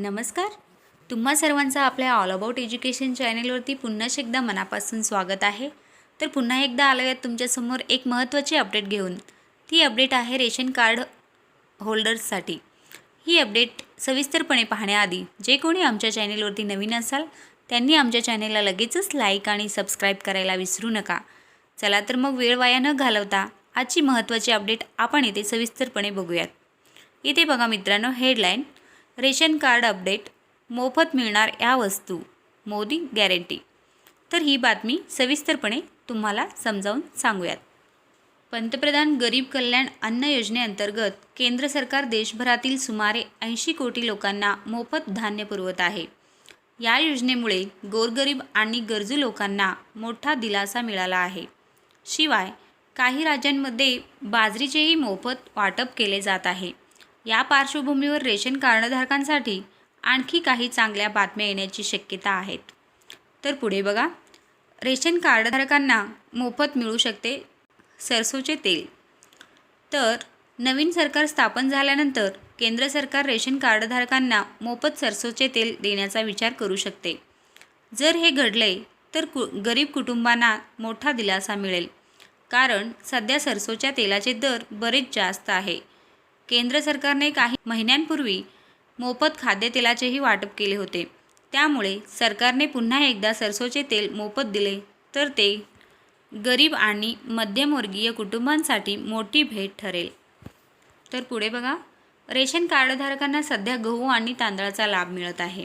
नमस्कार. तुम्हा सर्वांचं आपल्या ऑल अबाउट एज्युकेशन चॅनेलवरती पुन्हा एकदा मनापासून स्वागत आहे. तर पुन्हा एकदा आलो तुमच्यासमोर एक महत्त्वाची अपडेट घेऊन. ती अपडेट आहे रेशन कार्ड होल्डर्ससाठी. ही अपडेट सविस्तरपणे पाहण्याआधी जे कोणी आमच्या चॅनेलवरती नवीन असाल त्यांनी आमच्या चॅनेलला लगेचच लाईक आणि सबस्क्राईब करायला विसरू नका. चला तर मग वेळ वाया न घालवता आजची महत्त्वाची अपडेट आपण इथे सविस्तरपणे बघूयात. इथे बघा मित्रांनो हेडलाईन रेशन कार्ड अपडेट मोफत मिळणार या वस्तू. मोदी गॅरंटी. तर ही बातमी सविस्तरपणे तुम्हाला समजावून सांगूयात. पंतप्रधान गरीब कल्याण अन्न योजनेअंतर्गत केंद्र सरकार देशभरातील सुमारे ऐंशी कोटी लोकांना मोफत धान्य पुरवत आहे. या योजनेमुळे गोरगरीब आणि गरजू लोकांना मोठा दिलासा मिळाला आहे. शिवाय काही राज्यांमध्ये बाजरीचेही मोफत वाटप केले जात आहे. या पार्श्वभूमीवर रेशन कार्डधारकांसाठी आणखी काही चांगल्या बातम्या येण्याची शक्यता आहेत. तर पुढे बघा. रेशन कार्डधारकांना मोफत मिळू शकते सरसोचे तेल. तर नवीन सरकार स्थापन झाल्यानंतर केंद्र सरकार रेशन कार्डधारकांना मोफत सरसोचे तेल देण्याचा विचार करू शकते. जर हे घडले तर कु गरीब कुटुंबांना मोठा दिलासा मिळेल. कारण सध्या सरसोच्या तेलाचे दर बरेच जास्त आहे. केंद्र सरकारने काही महिन्यांपूर्वी मोफत खाद्यतेलाचेही वाटप केले होते. त्यामुळे सरकारने पुन्हा एकदा सरसोचे तेल मोफत दिले. तर ते गरीब आणि मध्यमवर्गीय कुटुंबांसाठी मोठी भेट ठरेल. तर पुढे बघा. रेशन कार्डधारकांना सध्या गहू आणि तांदळाचा लाभ मिळत आहे.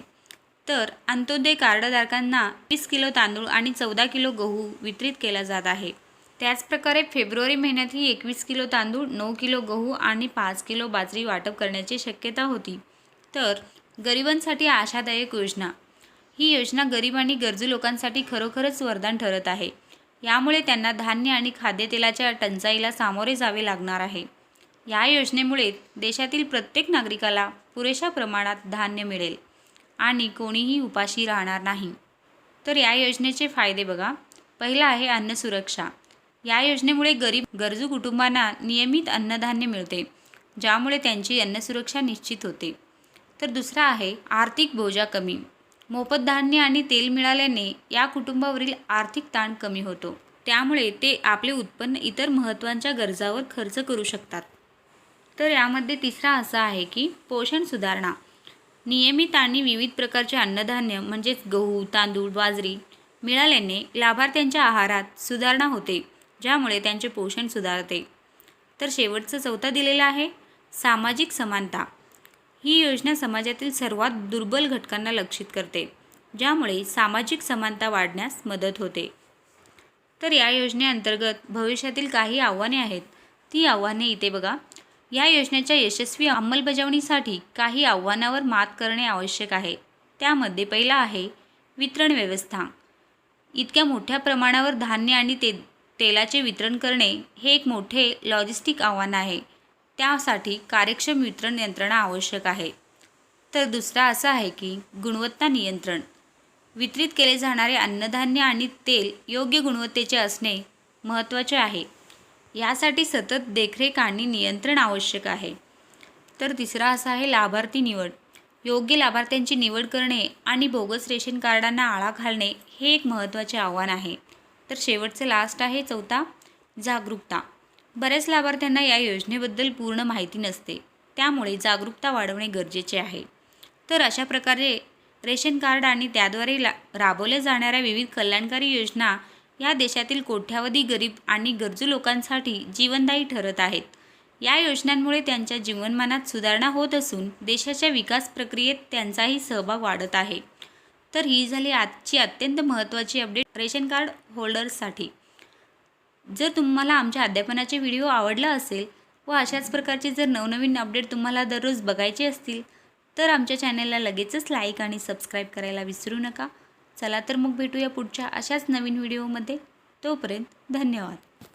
तर अंत्योदय कार्डधारकांना वीस किलो तांदूळ आणि चौदा किलो गहू वितरित केला जात आहे. त्याचप्रकारे फेब्रुवारी महिन्यातही एकवीस किलो तांदूळ नऊ किलो गहू आणि पाच किलो बाजरी वाटप करण्याची शक्यता होती. तर गरिबांसाठी आशादायक योजना. ही योजना गरीब आणि गरजू लोकांसाठी खरोखरच वरदान ठरत आहे. यामुळे त्यांना धान्य आणि खाद्यतेलाच्या टंचाईला सामोरे जावे लागणार आहे. या योजनेमुळे देशातील प्रत्येक नागरिकाला पुरेशा प्रमाणात धान्य मिळेल आणि कोणीही उपाशी राहणार नाही. तर या योजनेचे फायदे बघा. पहिला आहे अन्न सुरक्षा. या योजनेमुळे गरीब गरजू कुटुंबांना नियमित अन्नधान्य मिळते ज्यामुळे त्यांची अन्नसुरक्षा निश्चित होते. तर दुसरा आहे आर्थिक बोजा कमी. मोफत धान्य आणि तेल मिळाल्याने या कुटुंबावरील आर्थिक ताण कमी होतो. त्यामुळे ते आपले उत्पन्न इतर महत्त्वाच्या गरजावर खर्च करू शकतात. तर यामध्ये तिसरा असा आहे की पोषण सुधारणा. नियमित आणि विविध प्रकारचे अन्नधान्य म्हणजेच गहू तांदूळ बाजरी मिळाल्याने लाभार्थ्यांच्या आहारात सुधारणा होते. ज्यामुळे त्यांचे पोषण सुधारते. तर शेवटचं चौथा दिलेला आहे सामाजिक समानता. ही योजना समाजातील सर्वात दुर्बल घटकांना लक्षित करते ज्यामुळे सामाजिक समानता वाढण्यास मदत होते. तर या योजनेअंतर्गत भविष्यातील काही आव्हाने आहेत ती आव्हाने इथे बघा. या योजनेच्या यशस्वी अंमलबजावणीसाठी काही आव्हानावर मात करणे आवश्यक आहे. त्यामध्ये पहिला आहे वितरण व्यवस्था. इतक्या मोठ्या प्रमाणावर धान्य आणि ते तेलाचे वितरण करणे हे एक मोठे लॉजिस्टिक आव्हान आहे. त्यासाठी कार्यक्षम वितरण यंत्रणा आवश्यक आहे. तर दुसरा असा आहे की गुणवत्ता नियंत्रण. वितरित केले जाणारे अन्नधान्य आणि तेल योग्य गुणवत्तेचे असणे महत्त्वाचे आहे. यासाठी सतत देखरेख आणि नियंत्रण आवश्यक आहे. तर तिसरा असा आहे लाभार्थी निवड. योग्य लाभार्थ्यांची निवड करणे आणि बोगस रेशन कार्डांना आळा घालणे हे एक महत्त्वाचे आव्हान आहे. तर शेवटचं लास्ट आहे चौथा जागरूकता. बऱ्याच लाभार्थ्यांना या योजनेबद्दल पूर्ण माहिती नसते. त्यामुळे जागरूकता वाढवणे गरजेचे आहे. तर अशा प्रकारे रेशन कार्ड आणि त्याद्वारे ला राबवल्या जाणाऱ्या विविध कल्याणकारी योजना या देशातील कोट्यावधी गरीब आणि गरजू लोकांसाठी जीवनदायी ठरत आहेत. या योजनांमुळे त्यांच्या जीवनमानात सुधारणा होत असून देशाच्या विकास प्रक्रियेत त्यांचाही सहभाग वाढत आहे. तर ही झाली आजची अत्यंत महत्त्वाची अपडेट रेशन कार्ड होल्डर्ससाठी जर तुम्हाला आमच्या अध्यापनाचे व्हिडिओ आवडला असेल व अशाच प्रकारचे जर नवनवीन अपडेट तुम्हाला दररोज बघायचे असतील तर आमच्या चॅनलला लगेचच लाईक आणि सबस्क्राईब करायला विसरू नका. चला तर मग भेटूया पुढच्या अशाच नवीन व्हिडिओमध्ये तोपर्यंत धन्यवाद.